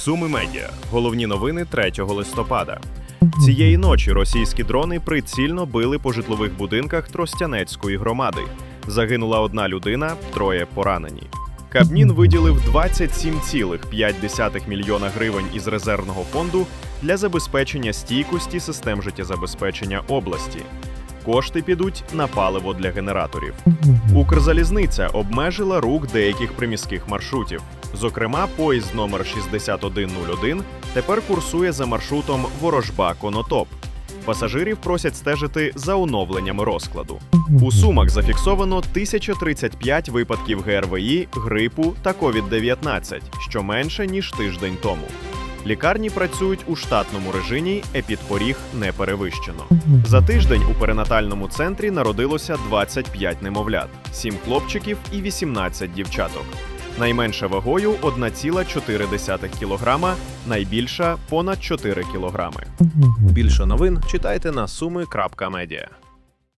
Суми медіа. Головні новини 3 листопада. Цієї ночі російські дрони прицільно били по житлових будинках Тростянецької громади. Загинула одна людина, троє поранені. Кабмін виділив 27,5 мільйона гривень із резервного фонду для забезпечення стійкості систем життєзабезпечення області. Кошти підуть на паливо для генераторів. Укрзалізниця обмежила рух деяких приміських маршрутів. Зокрема, поїзд номер 6101 тепер курсує за маршрутом Ворожба-Конотоп. Пасажирів просять стежити за оновленнями розкладу. У Сумах зафіксовано 1035 випадків ГРВІ, грипу та COVID-19, що менше ніж тиждень тому. Лікарні працюють у штатному режимі, епідпоріг не перевищено. За тиждень у перинатальному центрі народилося 25 немовлят, 7 хлопчиків і 18 дівчаток. Найменша вагою 1,4 кг, найбільша понад 4 кг. Більше новин читайте на суми.медіа.